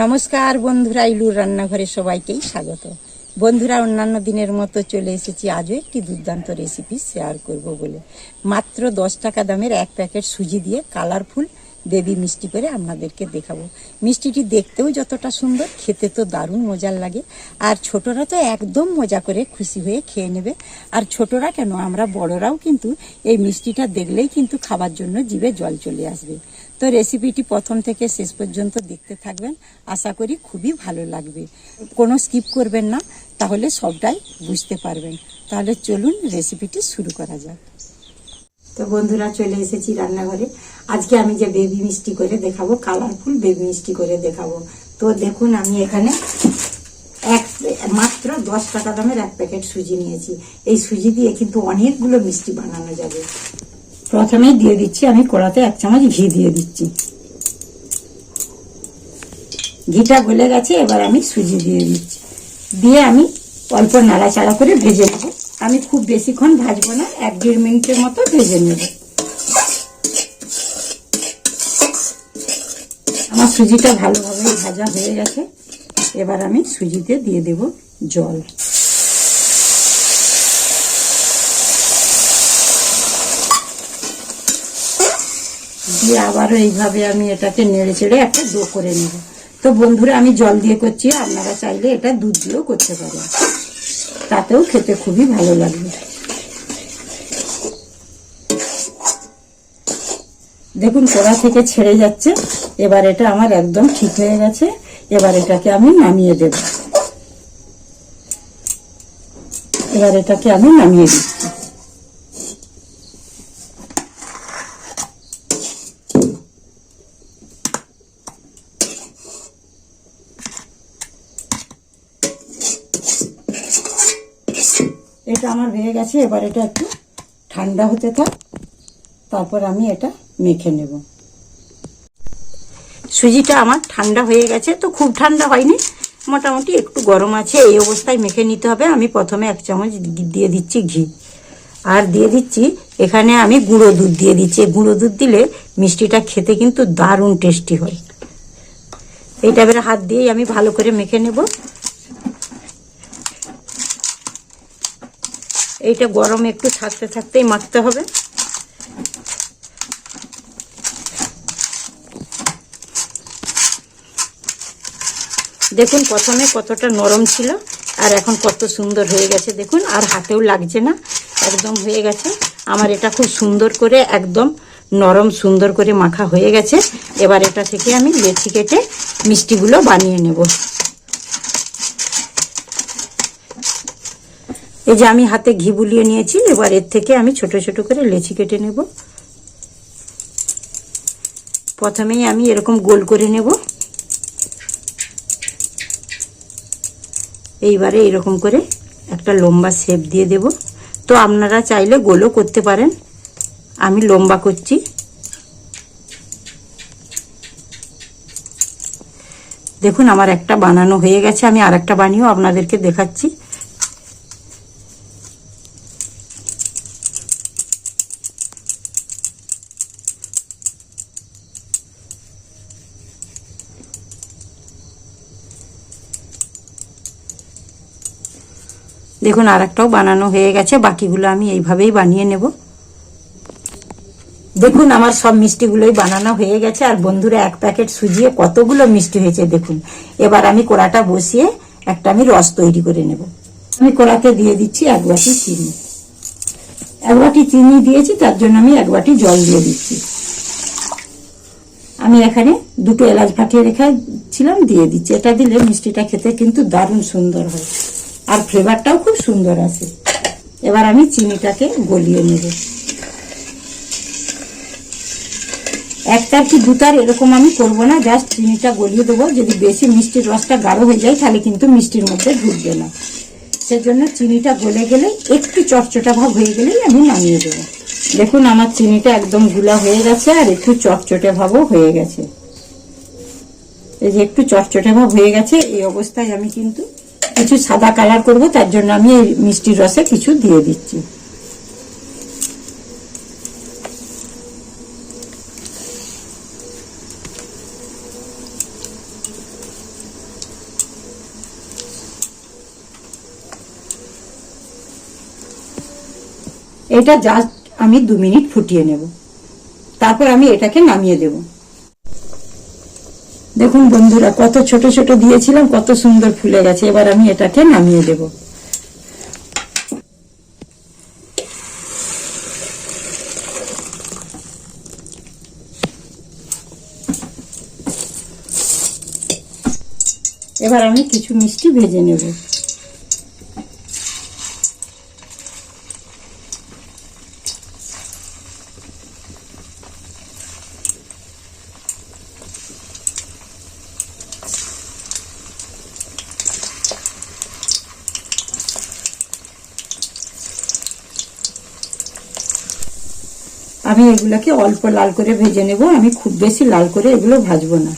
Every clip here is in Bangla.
নমস্কার বন্ধুরা, ইলুর রান্নাঘরে সবাইকেই স্বাগত। বন্ধুরা, অন্যান্য দিনের মতো চলে এসেছি আজও একটি দুর্দান্ত রেসিপি শেয়ার করব বলে। মাত্র দশ টাকা দামের এক প্যাকেট সুজি দিয়ে কালারফুল বেবি মিষ্টি করে আপনাদেরকে দেখাবো। মিষ্টিটি দেখতেও যতটা সুন্দর, খেতে তো দারুণ মজার লাগে। আর ছোটরা তো একদম মজা করে খুশি হয়ে খেয়ে নেবে। আর ছোটরা কেন, আমরা বড়রাও কিন্তু এই মিষ্টিটা দেখলেই কিন্তু খাবার জন্য জিভে জল চলে আসবে। তো রেসিপিটি প্রথম থেকে শেষ পর্যন্ত দেখতে থাকবেন। আশা করি খুবই ভালো লাগবে। কোনো স্কিপ করবেন না, তাহলে সবটাই বুঝতে পারবেন। তাহলে চলুন রেসিপিটি শুরু করা যাক। তো বন্ধুরা, চলে এসেছি রান্নাঘরে। আজকে আমি যে বেবি মিষ্টি করে দেখাবো কালারফুল বেবি মিষ্টি করে দেখাবো। তো দেখুন, আমি এখানে এক মাত্র দশ টাকা দামের এক প্যাকেট সুজি নিয়েছি। এই সুজি দিয়ে কিন্তু অনেকগুলো মিষ্টি বানানো যাবে। প্রথমেই দিয়ে দিচ্ছি, আমি কড়াতে এক চামচ ঘি দিয়ে দিচ্ছি। ঘিটা গলে গেছে, এবার আমি সুজি দিয়ে দিচ্ছি। দিয়ে আমি অল্প নাড়াচাড়া করে ভেজে নেব। আমি খুব বেশিক্ষণ ভাজবো না, এক দেড় মিনিটের মতো ভেজে নেব। আমার সুজিটা ভালোভাবে ভাজা হয়ে গেছে। এবার আমি সুজিতে দিয়ে দেব জল। দিয়ে আবারও এইভাবে আমি এটাকে নেড়ে চেড়ে একটা ডো করে নেব। তো বন্ধুরা, আমি জল দিয়ে করছি, আপনারা চাইলে এটা দুধ দিয়েও করতে পারেন। তাতেও খেতে খুবই ভালো লাগবে। দেখুন, কড়া থেকে ছেড়ে যাচ্ছে। এবার এটা আমার একদম ঠিক হয়ে গেছে। এবার এটাকে আমি নামিয়ে দেব। এবার এটাকে আমি নামিয়ে দিচ্ছি। এটা আমার হয়ে গেছে, এবার এটা একটু ঠান্ডা হতে থাক, তারপর আমি এটা মেখে নেব। সুজিটা আমার ঠান্ডা হয়ে গেছে, তো খুব ঠান্ডা হয়নি, মোটামুটি একটু গরম আছে, এই অবস্থায় মেখে নিতে হবে। আমি প্রথমে এক চামচ দিয়ে দিচ্ছি ঘি, আর দিয়ে দিচ্ছি এখানে আমি গুঁড়ো দুধ দিয়ে দিচ্ছি। গুঁড়ো দুধ দিলে মিষ্টিটা খেতে কিন্তু দারুণ টেস্টি হয়। এইটা এবারে হাত দিয়েই আমি ভালো করে মেখে নেব। এইটা গরম একটু থাকতে থাকতেই মাখতে হবে। দেখুন প্রথমে কতটা নরম ছিল আর এখন কত সুন্দর হয়ে গেছে। দেখুন আর হাতেও লাগছে না, একদম হয়ে গেছে। আমার এটা খুব সুন্দর করে একদম নরম সুন্দর করে মাখা হয়ে গেছে। এবার এটা থেকে আমি লেচি কেটে মিষ্টিগুলো বানিয়ে নেব। এই যে আমি হাতে ঘি বুলিয়ে নিয়েছি, এবার এর থেকে আমি ছোট ছোট করে লেচি কেটে নেব। প্রথমেই আমি এরকম গোল করে নেব। এইবারে এরকম করে একটা লম্বা শেপ দিয়ে দেব। তো আপনারা চাইলে গোলও করতে পারেন। আমি লম্বা করছি। দেখুন, আমার একটা বানানো হয়ে গেছে। আমি আর একটা বানিয়েও আপনাদেরকে দেখাচ্ছি। দেখুন আর একটাও বানানো হয়ে গেছে, বাকিগুলো আমি এইভাবেই বানিয়ে নেব। দেখুন আমার সব মিষ্টিগুলোই বানানো হয়ে গেছে, আর বন্ধুরা এক প্যাকেট সুজিয়ে কতগুলো মিষ্টি হয়েছে দেখুন। এবার আমি কড়াটা বসিয়ে একটা আমি রস তৈরি করে নেব। আমি কড়াতে দিয়ে দিচ্ছি এক বাটি চিনি। এক বাটি চিনি দিয়েছি, তার জন্য আমি এক বাটি জল দিয়ে দিচ্ছি। আমি এখানে দুটো এলাচ ফাটিয়ে রেখেছিলাম, দিয়ে দিচ্ছি। এটা দিলে মিষ্টিটা খেতে কিন্তু দারুণ সুন্দর হয়। আর ফ্লেভারটাও খুব সুন্দর আছে। এবার আমি চিনিটাকে গলিয়ে নেব। একটার কি দুটার এরকম আমি করব না জাস্ট চিনিটা গলিয়ে দেবো। যদি বেশি মিষ্টির রসটা গাঢ় হয়ে যায়, তাহলে কিন্তু মিষ্টির মধ্যে ঢুকবে না। সেজন্য চিনিটা গলে গেলে একটু চটচটা ভাব হয়ে গেলেই আমি নামিয়ে দেবো। দেখুন, আমার চিনিটা একদমগুলা হয়ে গেছে, আর একটু চটচটে ভাবও হয়ে গেছে। এই যে একটু চটচটে ভাব হয়ে গেছে, এই অবস্থায় আমি কিন্তু কিছু সাদা কালার করব, তার জন্য আমি এই মিষ্টির রসে কিছু দিয়ে দিচ্ছি। এটা জাস্ট আমি দু মিনিট ফুটিয়ে নেব। তারপর আমি এটাকে নামিয়ে দেবো। দেখুন বন্ধুরা, কত ছোট ছোট দিয়েছিলাম, কত সুন্দর ফুলে গেছে। এবার আমি এটাকে নামিয়ে দেব। এবার আমি কিছু মিষ্টি ভেজে নেব। আমি এগুলোকে অল্প লাল করে ভেজে নেব। আমি খুব বেশি লাল করে এগুলো ভাজবো না।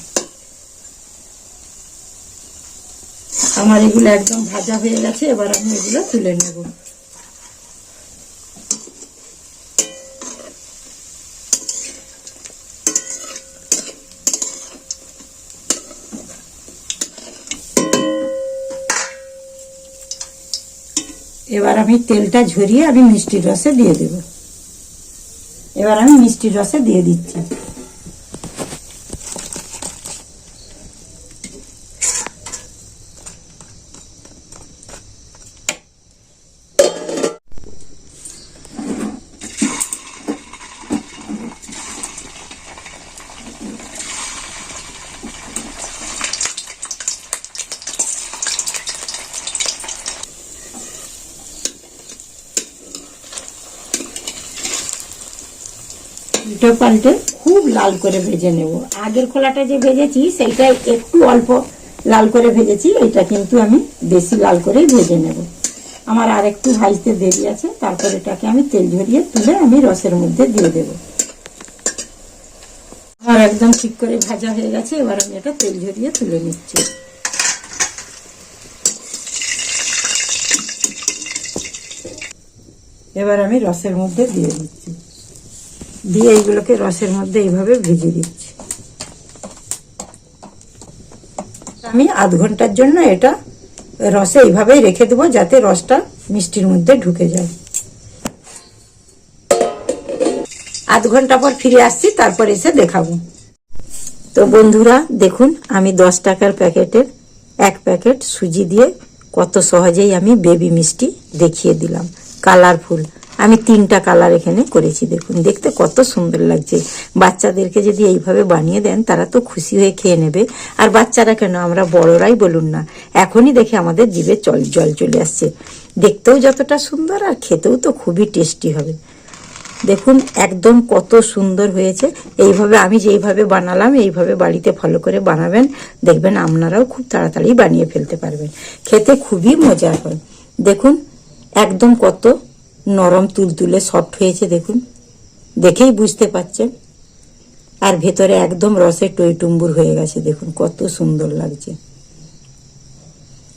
আমার এগুলো একদম ভাজা হয়ে গেছে, এবার আমি এগুলো তুলে নেব। এবার আমি তেলটা ঝরিয়ে আমি মিষ্টির রসে দিয়ে দেব। এবার আমি মিষ্টির রসে দিয়ে দিচ্ছি উল্টো পাল্টে খুব লাল করে ভেজে নেব। আগের খোলাটা যে ভেজেছি, সেইটা একটু অল্প লাল করে ভেজেছি এটা কিন্তু আমি বেশি লাল করে ভেজে নেব। আমার আর একটু ভাজতে দেরি আছে, তারপর এটাকে আমি তেল ঝরিয়ে তুলে আমি রসের মধ্যে দিয়ে দেব। আমার একদম ঠিক করে ভাজা হয়ে গেছে, এবার আমি এটা তেল ঝরিয়ে তুলে নিচ্ছি। এবার আমি রসের মধ্যে দিয়ে দিচ্ছি। দিয়ে এইগুলোকে রসের মধ্যে এইভাবে ভেজে দিচ্ছি। আমি আধ ঘণ্টার জন্য এটা রসে এইভাবেই রেখে দেবো যাতে রসটা মিষ্টির মধ্যে ঢুকে যায়। আধ ঘণ্টা পর ফিরে আসছি, তারপর এসে দেখাবো। তো বন্ধুরা, দেখুন, আমি দশ টাকার প্যাকেটের এক প্যাকেট সুজি দিয়ে কত সহজেই আমি বেবি মিষ্টি দেখিয়ে দিলাম। কালারফুল। আমি তিনটা কালার এখানে করেছি, দেখুন। দেখতে কত সুন্দর লাগছে। বাচ্চাদেরকে যদি এইভাবে বানিয়ে দেন, তারা তো খুশি হয়ে খেয়ে নেবে। আর বাচ্চারা কেন? আমরা বড়রাই বলুন না। এখনই দেখে আমাদের জিভে জল জল চলে আসছে। দেখতেও যতটা সুন্দর, আর খেতেও তো খুবই টেস্টি হবে। দেখুন, একদম কত সুন্দর হয়েছে। এইভাবে আমি যেইভাবে বানালাম, এইভাবে বাড়িতে ফলো করে বানাবেন, দেখবেন আপনারাও খুব তাড়াতাড়ি বানিয়ে ফেলতে পারবেন। খেতে খুবই মজার হয়। দেখুন, একদম কত নরম তুলতুলে সফট হয়েছে, দেখুন। দেখেই বুঝতে পাচ্ছেন। আর ভেতরে একদম রসে টইটুম্বুর হয়ে গেছে, দেখুন, কত সুন্দর লাগছে।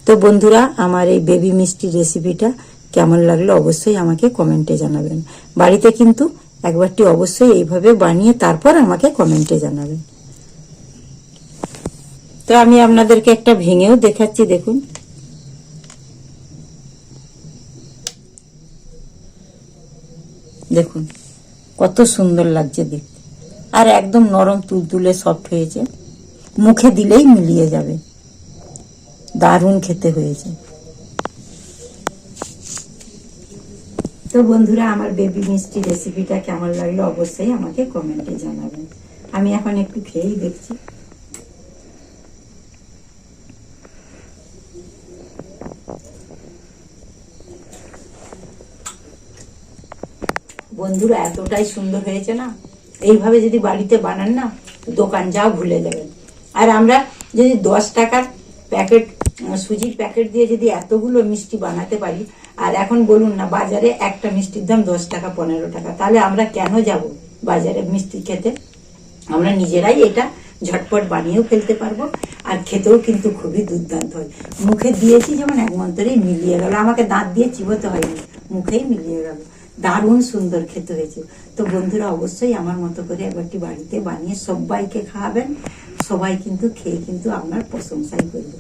তো বন্ধুরা, আমার এই বেবি মিষ্টি রেসিপিটা কেমন লাগল অবশ্যই আমাকে কমেন্টে জানাবেন। বাড়িতে কিন্তু একবারটি অবশ্যই এইভাবে বানিয়ে তারপর আমাকে কমেন্টে জানাবেন। তো আমি আপনাদেরকে একটা ভেঙেও দেখাচ্ছি, দেখুন। দেখুন, কত সুন্দর লাগছে দেখতে। আর একদম নরম তুলতুলে সফট হয়েছে। মুখে দিলেই মিলিয়ে যাবে। দারুণ খেতে হয়েছে। তো বন্ধুরা, আমার বেবি মিষ্টি রেসিপিটা কেমন লাগল অবশ্যই আমাকে কমেন্টে জানাবেন। আমি এখন একটু খেয়েই দেখছি। বন্ধুরা, এতটাই সুন্দর হয়েছে না? এইভাবে যদি বাড়িতে বানান না, দোকান যাও ভুলে যাবেন। আর আমরা যদি দশ টাকার প্যাকেট সুজির প্যাকেট দিয়ে যদি এতগুলো মিষ্টি বানাতে পারি, আর এখন বলুন না, বাজারে একটা মিষ্টির দাম দশ টাকা, পনেরো টাকা, তাহলে আমরা কেন যাব বাজারে মিষ্টি খেতে? আমরা নিজেরাই এটা ঝটপট বানিয়েও ফেলতে পারব, আর খেতেও কিন্তু খুবই দুর্দান্ত হয়। মুখে দিয়েছি যেমন এক মন্তরেই মিলিয়ে গেল। আমাকে দাঁত দিয়ে চিবোতে হয়নি, মুখেই মিলিয়ে গেল। দারুণ সুন্দর খেতে হয়েছে তো বন্ধুরা, অবশ্যই আমার মতো করে একবারটি বাড়িতে বানিয়ে সবাইকে খাওয়াবেন। সবাই কিন্তু খেয়ে কিন্তু আপনার প্রশংসাই করবে।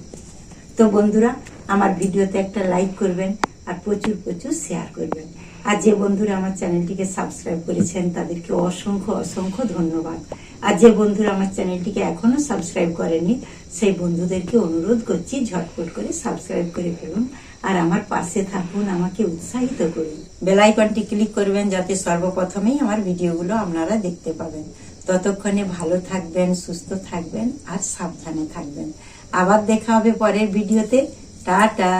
তো বন্ধুরা, আমার ভিডিওতে একটা লাইক করবেন আর প্রচুর প্রচুর শেয়ার করবেন। আর যে বন্ধুরা আমার চ্যানেলটিকে সাবস্ক্রাইব করেছেন, তাদেরকে অসংখ্য অসংখ্য ধন্যবাদ। আর যে বন্ধুরা আমার চ্যানেলটিকে এখনও সাবস্ক্রাইব করেনি, সেই বন্ধুদেরকে অনুরোধ করছি ঝটপট করে সাবস্ক্রাইব করে ফেলুন। আর আমার পাশে থাকুন, আমাকে উৎসাহিত করুন। বেলাইকনটি ক্লিক করবেন যাতে সর্বপ্রথমেই আমার ভিডিওগুলো আপনারা দেখতে পাবেন। ততক্ষণে ভালো থাকবেন, সুস্থ থাকবেন আর সাবধানে থাকবেন। আবার দেখা হবে পরের ভিডিওতে। টাটা!